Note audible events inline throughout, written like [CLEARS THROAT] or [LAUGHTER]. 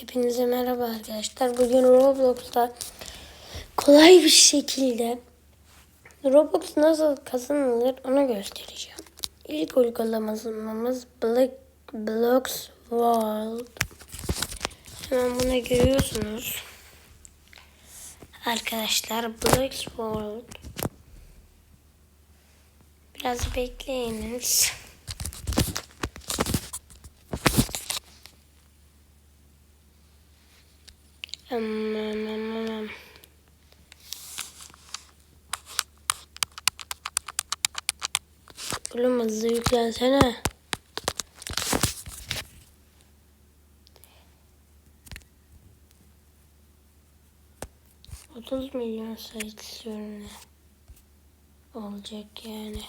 Hepinize merhaba arkadaşlar. Bugün Roblox'ta kolay bir şekilde Roblox nasıl kazanılır onu göstereceğim. İlk uygulamamız Black Blocks World. Hemen buna giriyorsunuz. Arkadaşlar Blocks World. Biraz bekleyiniz. Aman aman. Oğlum hızlı yüklensene. Otuz milyon sayı istiyorum ne? Olacak yani.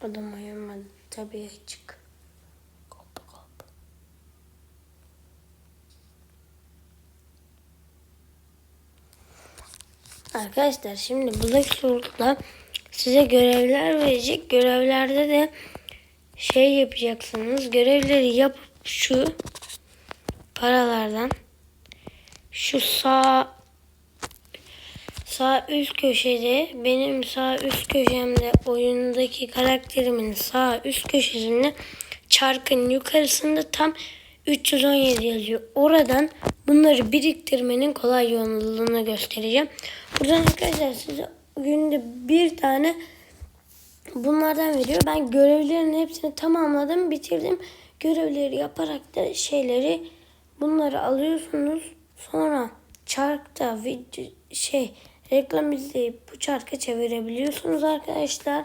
Adam uyumadı. Tabii açık. Arkadaşlar şimdi Black Sword'da size görevler verecek. Görevlerde de şey yapacaksınız. Görevleri yapıp şu paralardan şu sağ sağ üst köşede benim sağ üst köşemde oyundaki karakterimin sağ üst köşesinde çarkın yukarısında tam 317 yazıyor. Oradan bunları biriktirmenin kolay yolunu göstereceğim. Buradan arkadaşlar size günde bir tane bunlardan veriyor. Ben görevlerin hepsini tamamladım, bitirdim. Görevleri yaparak da şeyleri bunları alıyorsunuz. Sonra çarkta video şey reklam izleyip bu çarkı çevirebiliyorsunuz arkadaşlar.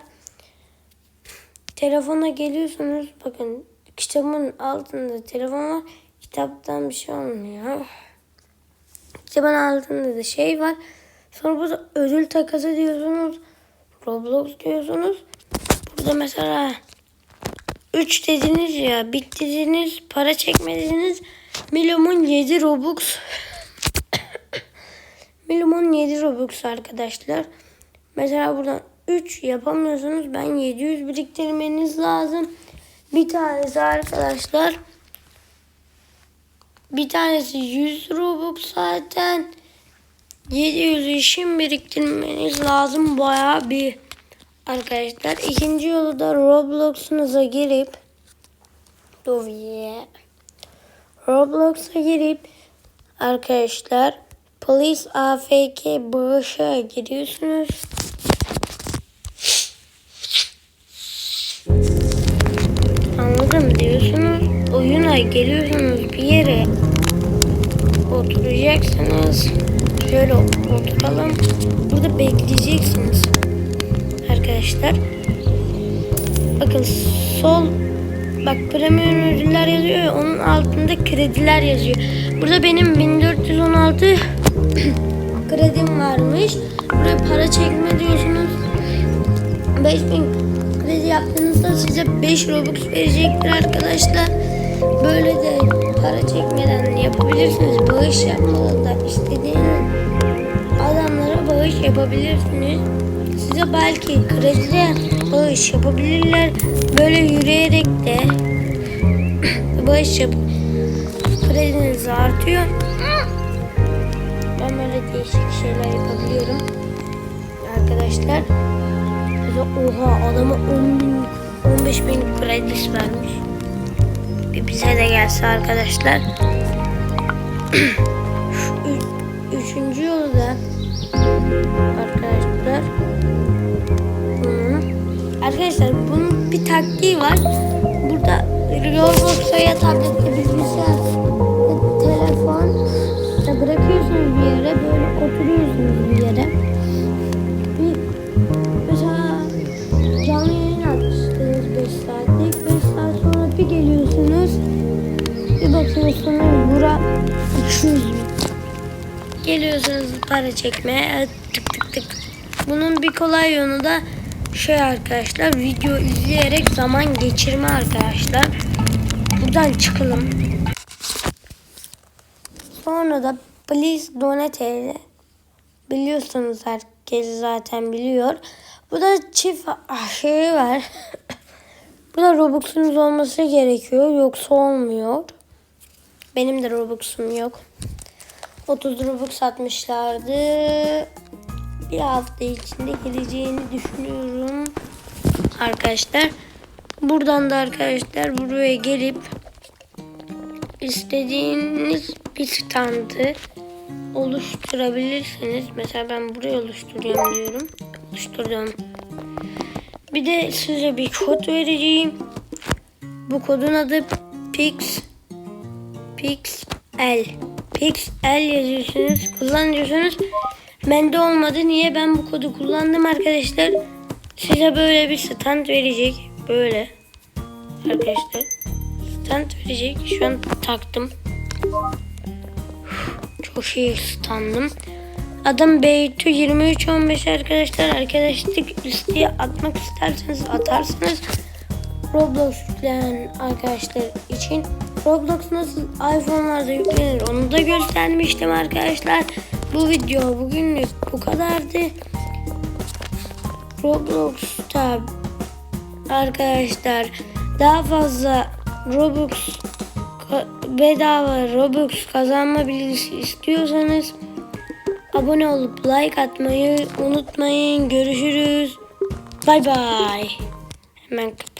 Telefona geliyorsunuz. Bakın kitabın altında telefon var. Kitaptan bir şey olmuyor. Kitabın altında da şey var. Sonra burada ödül takası diyorsunuz. Roblox diyorsunuz. Burada mesela 3 dediniz ya bittiniz para çekmediniz. Milyonun 7 Robux [COUGHS] Milyonun 7 Robux arkadaşlar. Mesela buradan 3 yapamıyorsunuz. Ben 700 biriktirmeniz lazım. Bir tanesi arkadaşlar. Bir tanesi 100 Robux zaten. 700 işin biriktirmeniz lazım. Baya bir arkadaşlar. İkinci yolu da Roblox'unuza girip Dur yeah. Roblox'a girip arkadaşlar Police AFK bağışa giriyorsunuz. Oyuna geliyorsunuz bir yere oturacaksınız. Şöyle oturalım. Burada bekleyeceksiniz. Arkadaşlar. Bakın sol bak premium ödüller yazıyor ya onun altında krediler yazıyor. Burada benim 1416 [CLEARS THROAT] kredim varmış. Buraya para çekme diyorsunuz. 5000 kredi yaptığınızda size 5 Robux verecektir arkadaşlar. Böyle de para çekmeden yapabilirsiniz. Bağış yapmadan da istediğiniz adamlara bağış yapabilirsiniz. Size belki krediyle bağış yapabilirler. Böyle yürüyerek de [COUGHS] bağış yap krediniz artıyor. Ben böyle değişik şeyler yapabiliyorum. Arkadaşlar. Oha adama 10 bin, 15 bin kredisi vermiş. Bize de gelse arkadaşlar. Üçüncü yolu da arkadaşlar. Bunun, arkadaşlar bunun bir taktiği var. Burada Roblox'a ya tablette bilgisayar 200 bin. Geliyorsunuz para çekmeye tık tık tık. Bunun bir kolay yolu da şey arkadaşlar video izleyerek zaman geçirme arkadaşlar. Buradan çıkalım. Sonra da please donate ile biliyorsunuz herkes zaten biliyor. Bu da çift şeyi var. [LAUGHS] Burada Robux'unuz olması gerekiyor. Yoksa olmuyor. Benim de Robux'um yok. 30 Robux atmışlardı. Bir hafta içinde geleceğini düşünüyorum. Arkadaşlar. Buradan da arkadaşlar buraya gelip istediğiniz bir standı oluşturabilirsiniz. Mesela ben buraya oluşturuyorum diyorum. Oluşturdum. Bir de size bir kod vereceğim. Bu kodun adı Pix Pixel. Pixel yazıyorsunuz, kullanıyorsunuz. Bende olmadı. Niye ben bu kodu kullandım arkadaşlar? Size böyle bir stand verecek. Böyle. Arkadaşlar. Stand verecek. Şu an taktım. Çok iyi standım. Adam Beytu 2315 arkadaşlar. Arkadaşlık listeye atmak isterseniz atarsınız. Roblox yükleyen arkadaşlar için Roblox nasıl iPhone'larda yüklenir onu da göstermiştim arkadaşlar. Bu video bugünlük bu kadardı. Roblox'ta arkadaşlar daha fazla Robux bedava Robux kazanma bilgisi istiyorsanız abone olup like atmayı unutmayın. Görüşürüz. Bay bay. Hemen kapat.